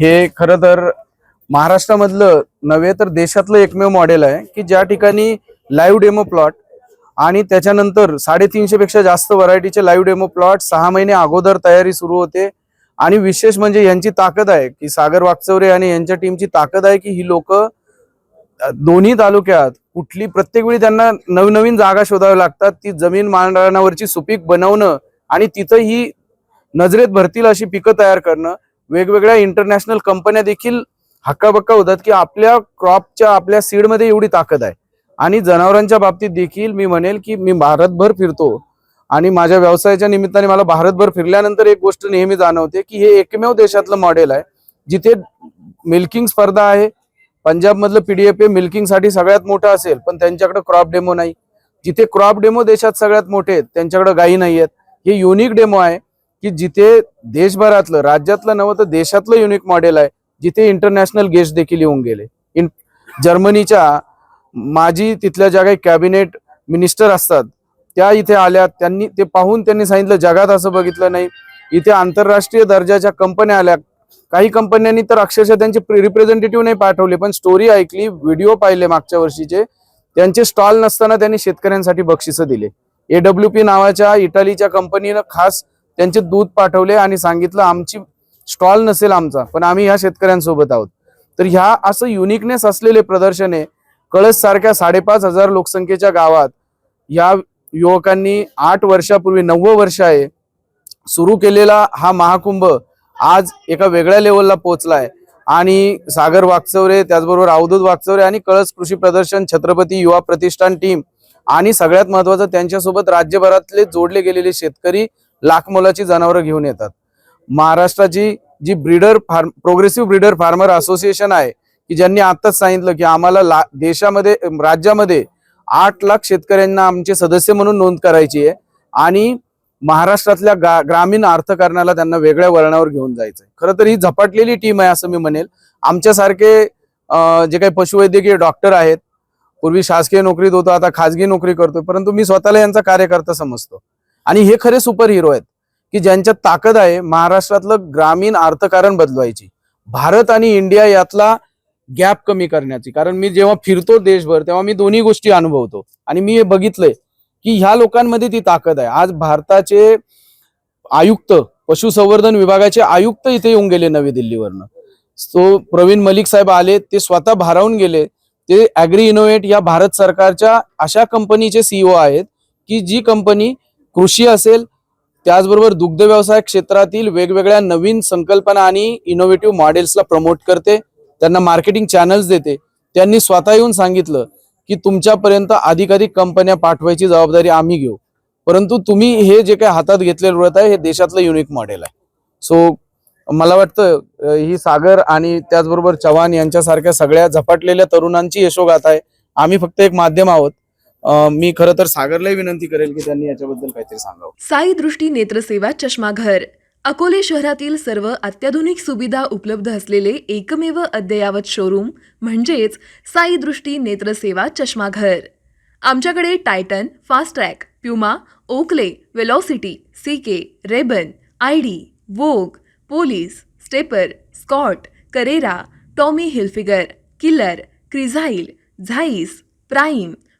हे खरं तर महाराष्ट्रामधलं नव्हे तर देशातलं एकमेव मॉडेल आहे की ज्या ठिकाणी लाईव्ह डेमो प्लॉट आणि त्याच्यानंतर साडेतीनशे पेक्षा जास्त व्हरायटीचे लाईव्ह डेमो प्लॉट सहा महिने अगोदर तयारी सुरू होते. आणि विशेष म्हणजे यांची ताकद आहे की सागर वागचौरे आणि यांच्या टीमची ताकद आहे की ही लोक दोन्ही तालुक्यात कुठली प्रत्येक वेळी त्यांना नवनवीन जागा शोधाव्या लागतात. ती जमीन मांडणावरची सुपीक बनवणं आणि तिथं ही नजरेत भरतील अशी पिकं तयार करणं. वेगवेगळ्या इंटरनॅशनल कंपन्या देखील हक्काबक्का होतात की आपल्या क्रॉपच्या आपल्या सीडमध्ये एवढी ताकद आहे. आणि जनावरांच्या बाबतीत देखील मी म्हणेल की मी भारतभर फिरतो आणि माझ्या व्यवसायाच्या निमित्ताने मला भारतभर फिरल्यानंतर एक गोष्ट नेहमी जाणवते की हे एकमेव देशातलं मॉडेल आहे जिथे मिल्किंग स्पर्धा आहे. पंजाबमधलं पी डी पीडीएफ ए मिल्किंगसाठी सगळ्यात मोठं असेल पण त्यांच्याकडे क्रॉप डेमो नाही. जिथे क्रॉप डेमो देशात सगळ्यात मोठे आहेत त्यांच्याकडे गायी नाही आहेत हे युनिक डेमो आहे. की जिथे देशभरातलं राज्यातलं नव्हं तर देशातलं युनिक मॉडेल आहे जिथे इंटरनॅशनल गेस्ट देखील येऊन गेले. इन जर्मनीच्या माजी तिथल्या ज्या काही कॅबिनेट मिनिस्टर असतात त्या इथे आल्या त्यांनी ते पाहून त्यांनी सांगितलं जगात असं बघितलं नाही. इथे आंतरराष्ट्रीय दर्जाच्या कंपन्या आल्या. काही कंपन्यांनी तर अक्षरशः त्यांचे रिप्रेझेंटेटिव्ह नाही पाठवले पण स्टोरी ऐकली व्हिडिओ पाहिले मागच्या वर्षीचे. त्यांचे स्टॉल नसताना त्यांनी शेतकऱ्यांसाठी बक्षिसं दिले. एडब्ल्यू पी नावाच्या इटालीच्या कंपनीनं खास त्यांचे दूध पाठवले आणि सांगितलं आमची स्टॉल नसेल आमचा पण आम्ही ह्या शेतकऱ्यांसोबत आहोत. तर ह्या असं युनिकनेस असलेले प्रदर्शने कळस सारख्या साडेपाच हजार लोकसंख्येच्या गावात या युवकांनी आठ वर्षापूर्वी नव्वद वर्ष आहे सुरू केलेला हा महाकुंभ आज एका वेगळ्या लेवलला पोहोचलाय. आणि सागर वागचौरे त्याचबरोबर अवधूत वागचौरे आणि कळस कृषी प्रदर्शन छत्रपती युवा प्रतिष्ठान टीम आणि सगळ्यात महत्वाचं त्यांच्यासोबत राज्यभरातले जोडले गेलेले शेतकरी लाख मोलाची जनावरं घेऊन येतात. महाराष्ट्राची जी breeder farm progressive breeder farmer association आहे की ज्यांनी आताच सांगितलं की आम्हाला ला देशामध्ये राज्यामध्ये आठ लाख शेतकऱ्यांना आमचे सदस्य म्हणून नोंद करायची आहे आणि महाराष्ट्रातल्या गा ग्रामीण अर्थकारणाला त्यांना वेगळ्या वळणावर घेऊन जायचं आहे खरं तर ही झपाटलेली टीम आहे असं मी म्हणेल. आमच्यासारखे जे काही पशुवैद्यकीय डॉक्टर आहेत पूर्वी शासकीय नोकरीत होतो आता खाजगी नोकरी करतो परंतु मी स्वतःला यांचा कार्यकर्ता समजतो. आणि हे खरे सुपर हिरो आहेत की ज्यांच्यात ताकद आहे महाराष्ट्रातलं ग्रामीण अर्थकारण बदलवायची. भारत आणि इंडिया यातला गॅप कमी करण्याची. कारण मी जेव्हा फिरतो देशभर तेव्हा मी दोन्ही गोष्टी अनुभवतो. आणि मी हे बघितलंय की ह्या लोकांमध्ये ती ताकद आहे. आज भारताचे आयुक्त पशुसंवर्धन विभागाचे आयुक्त इथे येऊन गेले नवी दिल्लीवरनं. सो प्रवीण मलिक साहेब आले ते स्वतः भारावून गेले. ते अॅग्री इनोव्हेट या भारत सरकारच्या अशा कंपनीचे सीईओ आहेत की जी कंपनी कृषी असेल त्याचबरोबर दुग्ध व्यवसाय क्षेत्रातील वेगवेगळ्या नवीन संकल्पना आणि इनोव्हेटिव्ह मॉडेल्सला प्रमोट करते त्यांना मार्केटिंग चॅनल्स देते. त्यांनी स्वतः येऊन सांगितलं की तुमच्यापर्यंत अधिकाधिक कंपन्या पाठवायची जबाबदारी आम्ही घेऊ. परंतु तुम्ही हे जे काही हातात घेतलेलं व्रत आहे हे देशातलं युनिक मॉडेल आहे. सो मला वाटतं ही सागर आणि त्याचबरोबर चव्हाण यांच्यासारख्या सगळ्या झपाटलेल्या तरुणांची यशोगाथा आहे. आम्ही फक्त एक माध्यम आहोत. मी खरं तर सागरलाही विनंती करेल की त्यांनी याच्याबद्दल काहीतरी सांगावं. साई दृष्टी नेत्रसेवा चष्माघर. अकोले शहरातील सर्व अत्याधुनिक सुविधा उपलब्ध असलेले एकमेव अद्ययावत शोरूम म्हणजेच साई दृष्टी नेत्रसेवा चष्माघर. आमच्याकडे Titan Fastrack Puma Oakley Velocity C K Rayban I D Vogue Police Stepper Scott Carrera Tommy Hilfiger Killer Crizal Zeiss Prime